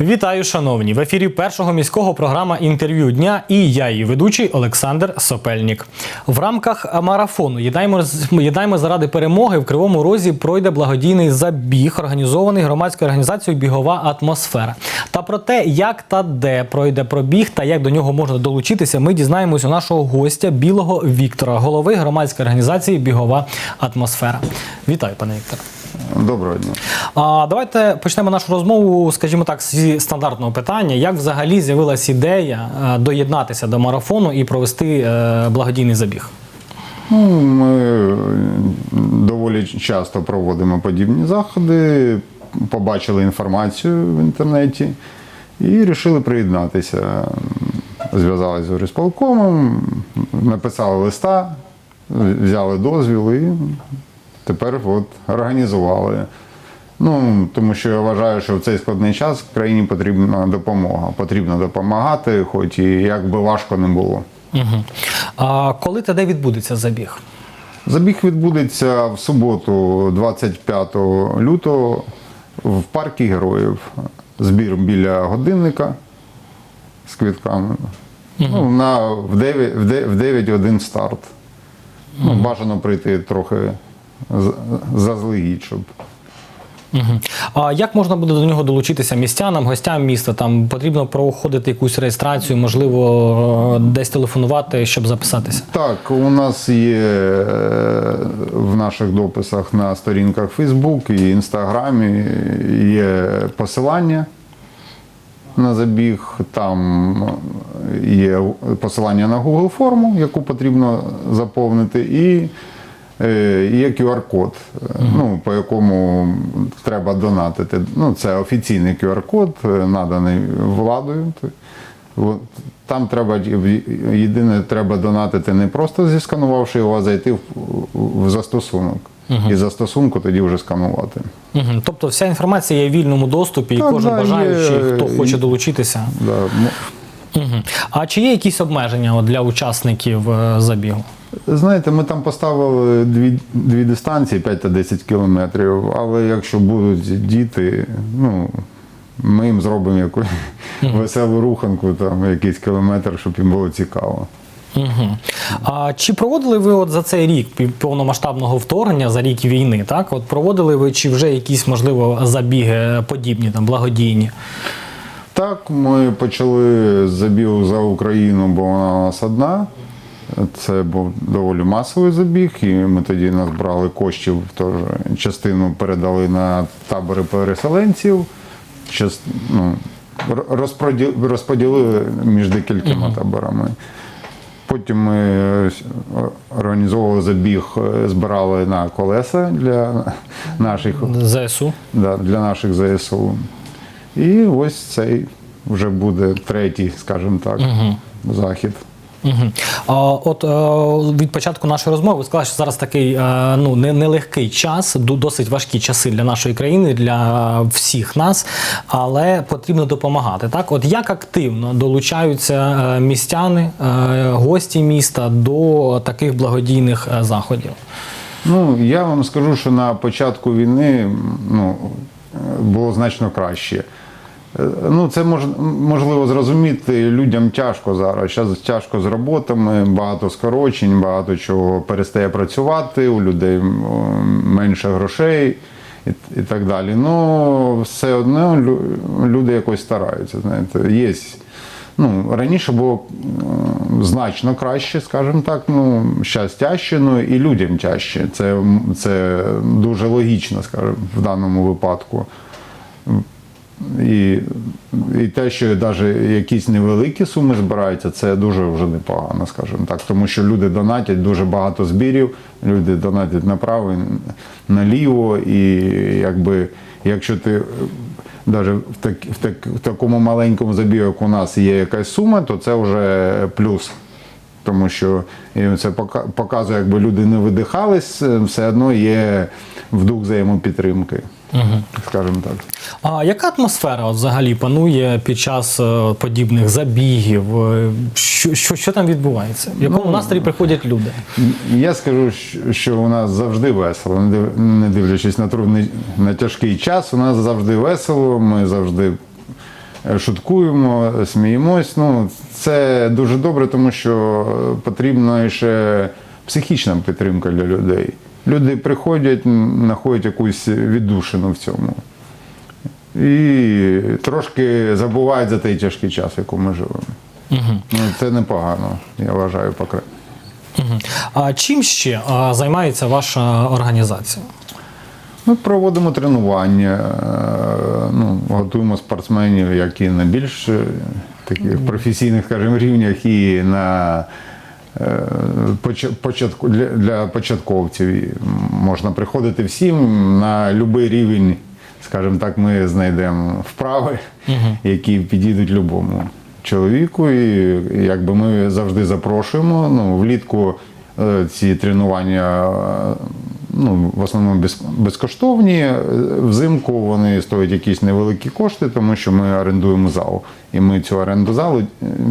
Вітаю, шановні! В ефірі першого міського програма інтерв'ю дня і я, її ведучий Олександр Сопельнік. В рамках марафону «Єднаймо, «Єднаймо заради перемоги в Кривому Розі пройде благодійний забіг, організований громадською організацією Бігова атмосфера. Та про те, як та де пройде пробіг та як до нього можна долучитися, ми дізнаємось у нашого гостя Білого Віктора, голови громадської організації Бігова атмосфера. Вітаю, пане Вікторе. Доброго дня. А давайте почнемо нашу розмову, скажімо так, зі стандартного питання. Як взагалі з'явилась ідея е, доєднатися до марафону і провести е, благодійний забіг? Ну, ми е, доволі часто проводимо подібні заходи, побачили інформацію в інтернеті і вирішили приєднатися. Зв'язалися з горисполкомом, написали листа, взяли дозвіл і тепер от організували. Ну, тому що я вважаю, що в цей складний час країні потрібна допомога. Потрібно допомагати, хоч і як би важко не було. Угу. А коли та де відбудеться забіг? Забіг відбудеться в суботу, 25 лютого, в парку героїв. Збір біля годинника з квітками. Ну, на, в 9, в 9, в 9 один старт. Ну, бажано прийти трохи заздалегідь, щоб. Угу. А як можна буде до нього долучитися містянам, гостям міста? Там потрібно проходити якусь реєстрацію, можливо, е, десь телефонувати, щоб записатися. Так, у нас є е, в наших дописах на сторінках Facebook і Інстаграмі є посилання на забіг. Там є посилання на Google форму, яку потрібно заповнити, і є QR-код, е, ну, по якому треба донатити. Ну, це офіційний QR-код, е, наданий владою. Там треба єдине, треба донатити не просто зісканувавши його, а зайти в, застосунок. І застосунку тоді вже сканувати. Угу. Тобто вся інформація є в вільному доступі, і кожен да, бажаючий, є- хто хоче долучитися. Да. Угу. А чи є якісь обмеження для учасників е, забігу? Знаєте, ми там поставили дві, дві дистанції 5 та 10 кілометрів, але якщо будуть діти, ну ми їм зробимо якусь веселу руханку, там якийсь кілометр, щоб їм було цікаво. Угу. А чи проводили ви от за цей рік повномасштабного вторгнення, за рік війни, так? От проводили ви чи вже якісь, можливо, забіги подібні, там, благодійні? Так, ми почали з забігу за Україну, бо вона у нас одна. Це був доволі масовий забіг, і ми тоді назбирали коштів, теж частину передали на табори переселенців, час, ну, розподілили між декількома таборами. Потім ми е, організовували забіг, е, збирали на колеса для наших ЗСУ? да, для наших ЗСУ. І ось цей вже буде третій, скажімо так, захід. Угу. От е, від початку нашої розмови ви сказали, що зараз такий е, ну, не- нелегкий час, досить важкі часи для нашої країни, для всіх нас, але потрібно допомагати. Так, от як активно долучаються е, містяни, гості міста до таких благодійних заходів? Ну, я вам скажу, що на початку війни ну, було значно краще. Е, Ну, це мож, можливо зрозуміти. Людям тяжко зараз. Зараз тяжко з роботами, багато скорочень, багато чого перестає працювати, у людей менше грошей і, і так далі. Ну, все одно люди якось стараються. Знаєте, є. Ну, раніше було значно краще, скажімо так. Ну, зараз тяжче, ну і людям тяжче. Це, це дуже логічно, скажімо, в даному випадку. І, і те, що навіть якісь невеликі суми збираються, це дуже вже непогано, скажімо так. Тому що люди донатять дуже багато збірів, люди донатять направо, наліво, і якби якщо ти навіть в, так, в, так, в такому маленькому забігу, як у нас є якась сума, то це вже плюс. Тому що це показує, якби люди не видихались, все одно є в дух взаємопідтримки, скажімо так. А яка атмосфера от взагалі панує під час е, подібних забігів? Е, Що, що, що там відбувається? В якому настрої приходять люди? Я скажу, що у нас завжди весело, не дивлячись на трудний на тяжкий час. У нас завжди весело. Ми завжди е, шуткуємо, сміємось. Ну, це дуже добре, тому що потрібна ще психічна підтримка для людей. Люди приходять, знаходять якусь віддушину в цьому. І трошки забувають за той тяжкий час, в якому ми живемо. Ну, це непогано, я вважаю, поки. Мгм. А чим ще займається ваша організація? Ми проводимо тренування, е, ну, готуємо спортсменів, як і на більш е, таких професійних, скажімо, рівнях, і на початку, для, початковців. Можна приходити всім на будь-який рівень, скажімо так, ми знайдемо вправи, які підійдуть любому чоловіку. І якби ми завжди запрошуємо. Ну, влітку е, ці тренування. е, ну, в основному без, безкоштовні. Е, Взимку вони стоять якісь невеликі кошти, тому що ми орендуємо зал. І ми цю оренду залу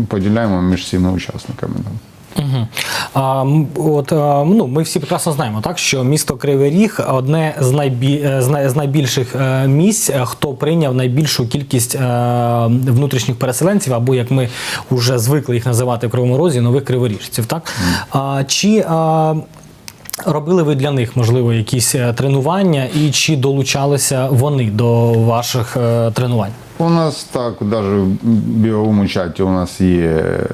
поділяємо між всіма учасниками. Угу. А, от, ну, ми всі прекрасно знаємо, так, що місто Кривий Ріг одне з, найбі... е, з, найбільших е, місць, е, хто прийняв найбільшу кількість внутрішніх переселенців, або як ми вже звикли їх називати в Кривому Розі, нових криворіжців. Так? А, чи а, робили ви для них, можливо, якісь тренування, і чи долучалися вони до ваших тренувань? У нас так, навіть в біговому чаті у нас є е,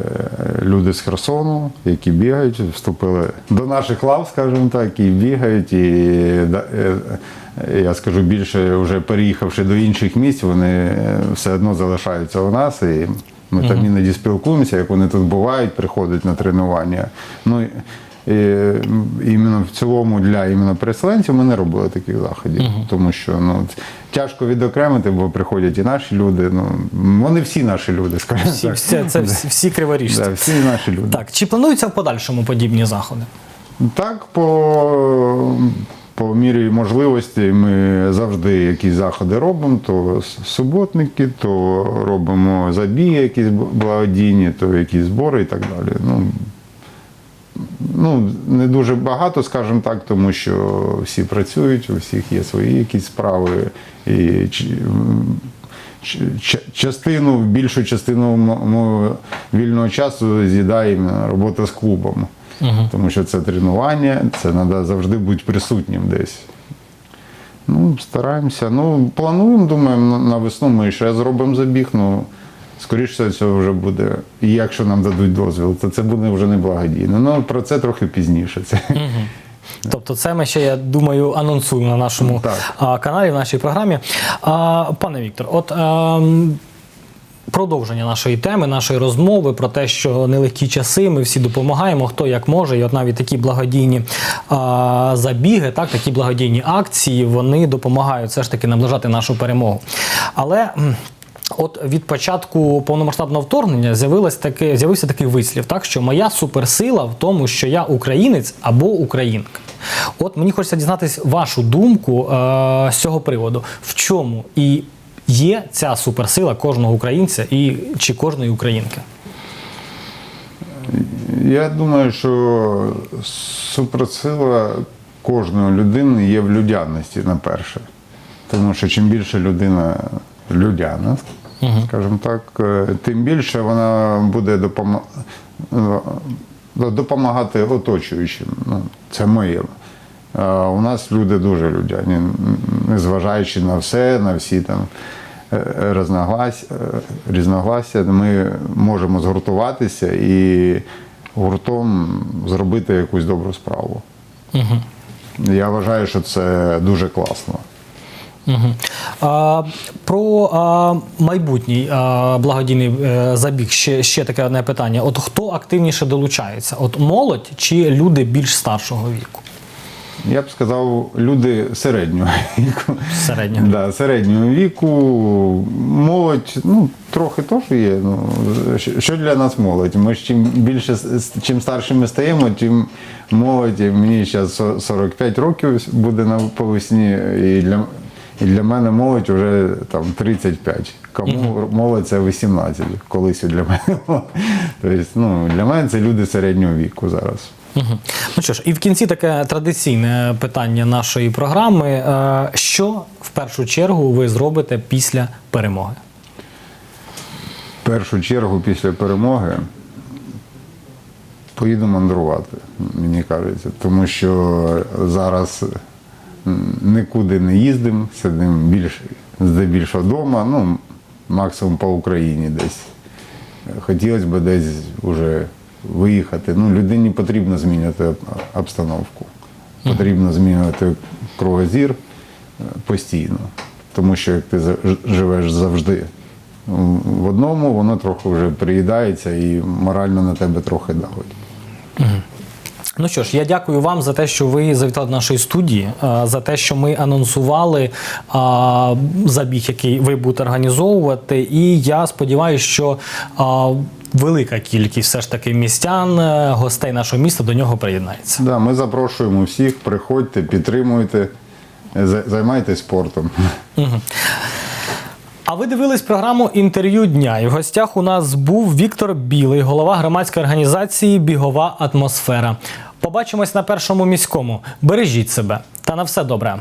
люди з Херсону, які бігають, вступили до наших лав, скажімо так, і бігають. І е, е, я скажу більше, вже переїхавши до інших місць, вони все одно залишаються у нас. І ми там іноді спілкуємося, як вони тут бувають, приходять на тренування. Ну, і, іменно в цілому для іменно переселенців ми не робили таких заходів, тому що ну тяжко відокремити, бо приходять і наші люди. Ну вони всі наші люди, скажімо Всі, так. всі, це всі, всі криворіжці. Да, всі наші люди. Так, чи плануються в подальшому подібні заходи? Так, по, по мірі можливості ми завжди якісь заходи робимо, то суботники, то робимо забіги якісь благодійні, то якісь збори і так далі. Ну, ну, не дуже багато, скажімо так, тому що всі працюють, у всіх є свої якісь справи. І частину, більшу частину мо- мого вільного часу з'їдає робота з клубом. Тому що це тренування, це треба завжди бути присутнім десь. Ну, стараємося. Ну, плануємо, думаємо, на- на весну ми ще зробимо забіг. Ну, скоріше всього, вже буде. І якщо нам дадуть дозвіл, то це буде вже не благодійно. Ну, про це трохи пізніше. Це. Тобто, це ми ще, я думаю, анонсуємо на нашому Так. каналі, в нашій програмі. А, пане Віктор, от. ем, Продовження нашої теми, нашої розмови про те, що нелегкі часи, ми всі допомагаємо, хто як може, і от навіть такі благодійні а, забіги, так, такі благодійні акції, вони допомагають все ж таки наближати нашу перемогу. Але от від початку повномасштабного вторгнення з'явилось таке, з'явився такий вислів, так, що моя суперсила в тому, що я українець або українка. От мені хочеться дізнатись вашу думку е, з цього приводу. В чому і є ця суперсила кожного українця і чи кожної українки? Я думаю, що суперсила кожної людини є в людяності на перше. Тому що чим більше людина людяна, скажімо так, е, тим більше вона буде е, допомагати оточуючим. Ну, це моє. У нас люди дуже людяні, незважаючи на все, на всі там е, е, різногласся, ми можемо згуртуватися і гуртом зробити якусь добру справу. Я вважаю, що це дуже класно. Угу. А, про а, майбутній а, благодійний е, забіг ще, ще таке одне питання. От хто активніше долучається? От молодь чи люди більш старшого віку? Я б сказав, люди середнього віку. Середнього. Да, середнього віку. Молодь, ну, трохи теж є. Ну, що- що для нас молодь? Ми ж чим більше, чим старше ми стаємо, тим молодь. Мені зараз 45 років буде на повесні, і для, і для мене молодь вже там 35. Кому молодь це 18, колись для мене. Тобто, ну, для мене це люди середнього віку зараз. Угу. Ну що ж, і в кінці таке традиційне питання нашої програми. Е, Що в першу чергу ви зробите після перемоги? В першу чергу після перемоги поїду мандрувати, мені кажеться, тому що зараз нікуди не їздимо, сидимо більш, здебільшого вдома, ну, максимум по Україні десь. Хотілося б десь вже виїхати. Ну, людині потрібно змінювати обстановку. Потрібно змінювати кругозір е, постійно. Тому що як ти живеш завжди в одному, воно трохи вже приїдається і морально на тебе трохи давить. Ну що ж, я дякую вам за те, що ви завітали до нашої студії, е, за те, що ми анонсували забіг, який ви будете організовувати. І я сподіваюся, що велика кількість все ж таки містян, е, гостей нашого міста до нього приєднається. Да, ми запрошуємо всіх, приходьте, підтримуйте, за- займайтесь спортом. А ви дивились програму інтерв'ю дня. І в гостях у нас був Віктор Білий, голова громадської організації Бігова атмосфера. Побачимось на першому міському. Бережіть себе та на все добре.